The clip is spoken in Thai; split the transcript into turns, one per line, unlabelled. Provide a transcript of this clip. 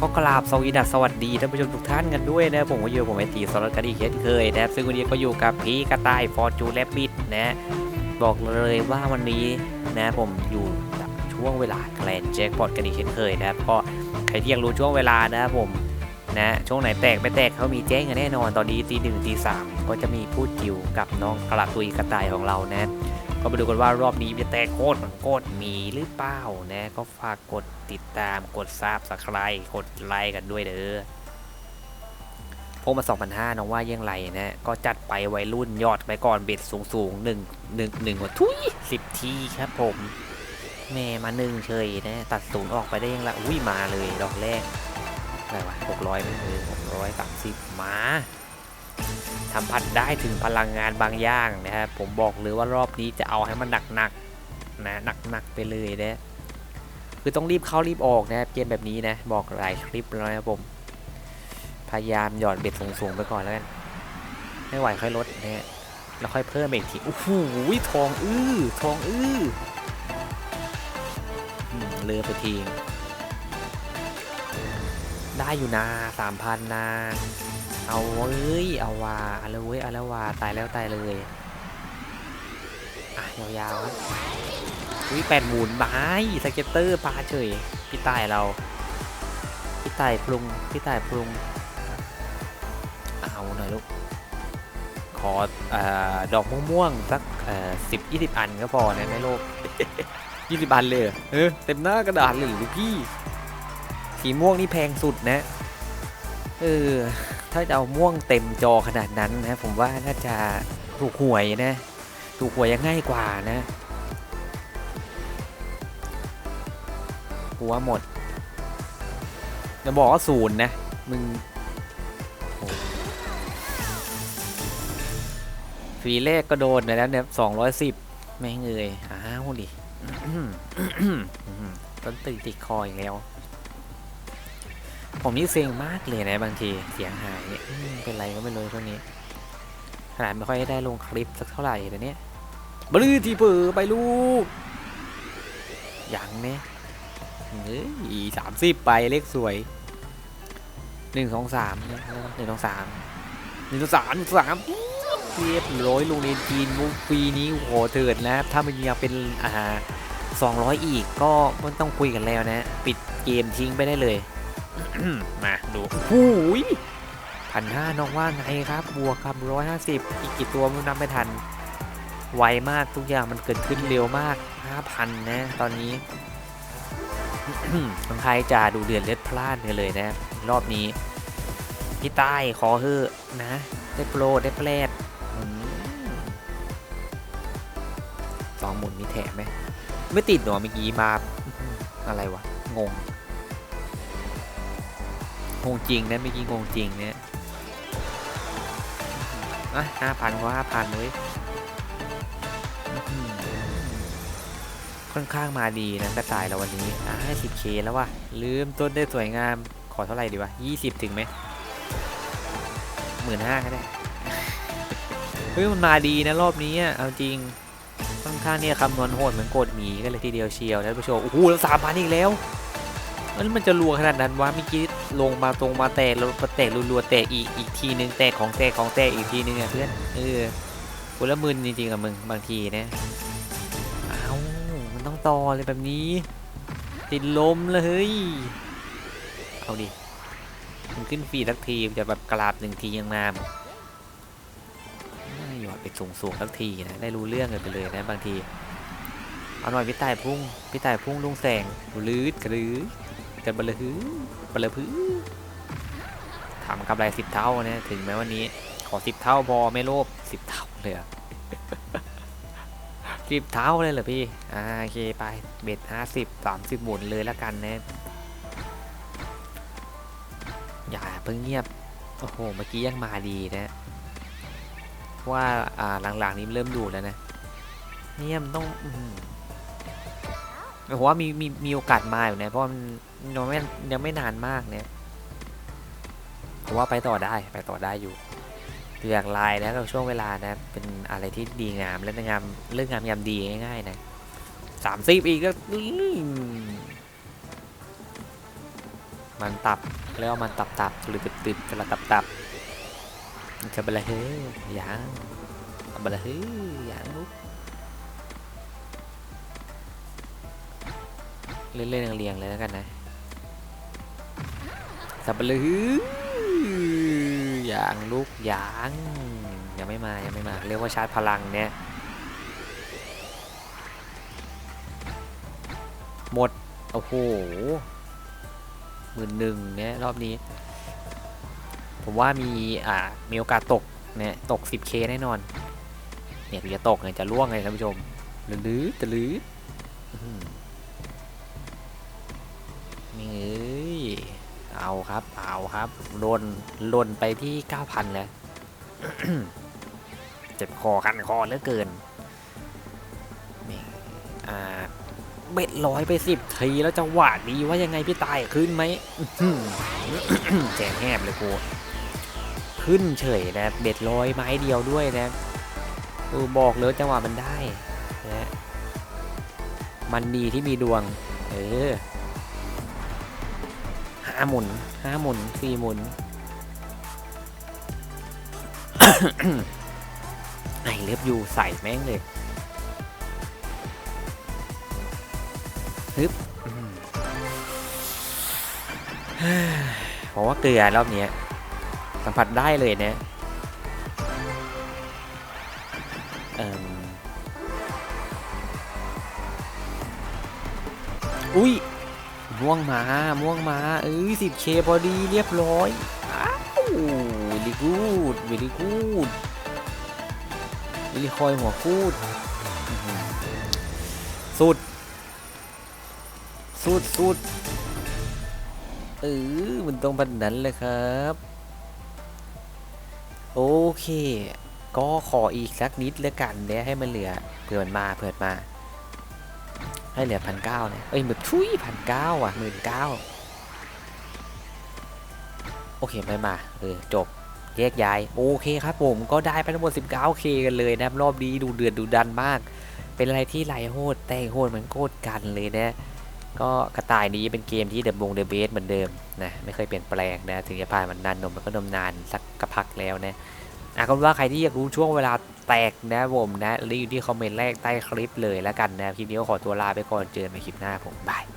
ก็กราบสวีดัสสวัสดีท่านผู้ชมทุกท่านกันด้วยนะผมก็อยู่ผมไอตีสรกันอีเช่นเคยนะครับซึ่งวันนี้ก็อยู่กับพีกระต่ายฟอร์จูและบิดนะบอกเลยว่าวันนี้นะผมอยู่กับช่วงเวลาแกลนแจ็คพอตกันอีกเช่นเคยนะครับก็ใครที่ยังรู้ช่วงเวลานะครับผมนะช่วงไหนแตกไม่แตกเขามีแจ้งกันแน่นอนตอนนี้ตีหนึ่งตีสามก็จะมีพูดจิวกับน้องกระตุยกระต่ายของเรานะ ก็มาดูกันว่ารอบนี้จะแตกโคตรโคตรมีหรือเปล่านะก็ฝากกดติดตามกดซาบสไครต์กดไลค์กันด้วยเด้อพวกมา2,500น้องว่ายังไรนะก็จัดไปวัยรุ่นยอดไปก่อนเบ็ดสูงสูงหนึ่งหนึ่งหนึ่งหัวทุยสิบทีครับผม แม่มาหนึ่งเฉยนะตัดศูนย์ออกไปได้ยังละอุ้ยมาเลยดอกแรกอะไรวะหกร้อยไม่เลยหกร้อยสามสิบมา สัมผัสได้ถึงพลังงานบางอย่างนะครับผมบอกเลยว่ารอบนี้จะเอาให้มันหนักๆนะหนักๆไปเลยนะคือต้องรีบเข้ารีบออกนะครับเกมแบบนี้นะบอกหลายคลิปแล้วนะครับผมพยายามหย่อนเบ็ดสูงๆไปก่อนแล้วกันไม่ไหวค่อยลดนะฮะแล้วค่อยเพิ่มอีกทีโอ้โหทองอื้อทองอื้อเลือไปทีได้อยู่นะสามพันนะ เอาเว้ย เอาว่าเอาเลยเว้ยเอาแล้วว่าตายแล้วตายเลย อะยาวๆครับอุ้ยแปดหมุนไม้สเก็ตเตอร์ปลาเฉย พี่ตายเรา พี่ตายปรุง พี่ตายปรุง เอาหน่อยลูก ขออดอกม่วงๆสักสิบยี่สิบอันก็พอนะในโลกยี่สิบอันเลยเออเต็มหน้ากระดาษเลยหรือพี่ สีม่วงนี่แพงสุดนะ เออ ถ้าจะเอาม่วงเต็มจอขนาดนั้นนะผมว่าน่าจะถูกหวยนะ ถูกหวยยังง่ายกว่านะหัวหมดจะบอกว่าศูนย์นะ มึงฟรีแรกก็โดนไปแล้วเนี่ยสองร้อยสิบแม่เอยอ้าวดิต้นตึงติดคออีกแล้ว ผมนี่เซ็งมากเลยนะบางทีเสียงหายเนี่ยเป็นไรก็ไม่รู้ช่วงนี้ขนาดไม่ค่อยได้ลงคลิปสักเท่าไหร่เดี๋ยวนี้บลื้อทีเผลอไปลูกยังเนี่ยเฮ้ยสามสิบไปเลขสวยหนึ่งสองสามนะหนึ่งสองสามหนึ่งสองสามหนึ่งสองสามเรียบร้อยโรงเรียนจีนมุกปีนี้โหเถิดนะถ้ามันยังเป็นอ่าสองร้อยอีกก็ไม่ต้องคุยกันแล้วนะ ปิดเกมทิ้งไปได้เลย มาดูหูยพันห้าน้องว่าไงครับ บวกครับร้อยห้าสิบอีกกี่ตัวมันนับไม่ทัน ไวมากทุกอย่างมันเกิดขึ้นเร็วมากห้าพันนะ ตอนนี้บางใครจะดูเดือดเลือดพลาดกันเลยนะ รอบนี้ พี่ใต้ขอเถอะนะ ได้โปรดได้แปลดอืมสองหมุนมีแถมไหมไม่ติดหรอเมื่อกี้มาอะไรวะ งง งงจริงนะเมื่อกี้งงจริงเนี่ยอะห้าพันก็ห้าพันเว้ยค่อนข้างมาดีนะกระต่ายเราวันนี้อะห้าสิบเคแล้วว่ะลืมต้นได้สวยงามขอเท่าไหร่ดีวะยี่สิบถึงไหมหมื่นห้าก็ได้เฮ้ยมันมาดีนะรอบนี้เอาจริงค่อนข้างเนี่ยคำนวณโหดเหมือนโกดหมีกันเลยทีเดียวเชียวท่านผู้ชมโอ้โหแล้วสามพันอีกแล้ว มันมันจะรัวขนาดนั้นวะเมื่อกี้ลงมาตรงมาแตกแล้วมาแตกรัวๆแตกอีกอีกทีนึงแตกของแตกของแตกอีกทีนึงอะเพื่อนเออกูละมึนจริงๆกับมึงบางทีนะอ้าวมันต้องต่อเลยแบบนี้ ติดลมเลยเฮ้ยเอาดิมันขึ้นฟรีสักทีจะแบบกราบหนึ่งทียังงามน่าหยอดไปสูงสูงๆสักทีนะได้รู้เรื่องกันไปเลยนะบางทีเอาหน่อยพี่ตายพุ่งพี่ตายพุ่งลุงแสงลืดกระลือ กันบลฮือบลพื้ทำกำไรสิบเท่านะถึงแม้วันนี้ ขอสิบเท่าพอไม่โลภสิบเท่าเลยอะสิบเท่าเลยเหรอพี่อ่าโอเคไปเบ็ดห้าสิบสามสิบหมุนเลยแล้วกันนะอย่าเพิ่งเงียบโอ้โหเมื่อกี้ยังมาดีนะเพราะว่าอ่าหลังๆนี้เริ่มดูดแล้วนะเนี่ยมันต้องอ ผมว่ามีมีมีโอกาสมาอยู่นะเพราะมันยังไม่ยังไม่นานมากเนี่ยผมว่าไปต่อได้ไปต่อได้อยู่เลือกลายนะกับช่วงเวลานะเป็นอะไรที่ดีงามและงามเรื่องงามยามดีง่ายๆนะสามสิบอีกก็มันตับแล้วมันตับตับหรือติดติดกระตับตับจะเป็นอะไรเฮ้ยยังเอาไปเลยเฮ้ยยังลูก เล่นๆเรียงๆเลยแล้วกันนะสับเลยเฮ้ยยังลูกยังยังไม่มายังไม่มาเรียกว่าชาร์จพลังเนี่ยหมดโอ้โหหมื่นหนึ่งเนี่ยรอบนี้ ผมว่ามีอ่ามีโอกาสตกเนี่ยตก 10k แน่นอน เนี่ยถึงจะตกเนี่ยจะล่วงเลยท่านผู้ชม หรือลือตะลื้อ นี่เอ้ยเอาครับ เอาครับลนลนไปที่9,000แล้วเจ็บคอคันคอเหลือเกินนี่อ่าเบ็ดร้อยไปสิบทีแล้วจังหวะดีว่ายังไงพี่ตายขึ้นไหมแจงแหบเลยกูขึ้นเฉยนะเบ็ดร้อยไม้เดียวด้วยนะเออบอกเลยจังหวะมันได้นะมันดีที่มีดวง เออาหมุนห้าหมุนสี่หมุนไอเล็บยูใส่แม่งเลยฮึบผมว่าเกลือรอบนี้สัมผัสได้เลยเนี่ยอุ้ย ม่วงมาม่วงมาเอ้ยสิบเคพอดีเรียบร้อยอ้าววิลีกูดเวลี่กูดเวลีคอยหัวกูดสุด สุดสุดเออมันต้องบบนั้นเลยครับ โอเค ก็ขออีกสักนิดแล้วกันเนี่ยให้มันเหลือเผื่อมันมาเผื่อมันมา ให้เหลือพันเก้าเนี่ย เอ้ยแบบทุยพันเก้าอะหมื่นเก้าโอเคไม่มาเออจบแยกย้าย โอเคครับผมก็ได้ไปทั้งหมด 19k กันเลยนะรอบนี้ดูเดือดดูดันมาก เป็นอะไรที่ไหลโหดแต่โหดเหมือนโคตรกันเลยนะ ก็กระต่ายนี้เป็นเกมที่เดบงเดอะเบสเหมือนเดิมนะไม่เคยเปลี่ยนแปลงนะถึงจะผ่านมันนานนมมันก็นมนานสักกระพักแล้วนะอะก็ว่าใครที่อยากรู้ช่วงเวลา แตกนะผมนะรีบที่คอมเมนต์แรกใต้คลิปเลยแล้วกันนะคลิปนี้ก็ขอตัวลาไปก่อนเจอกันในคลิปหน้าผมบาย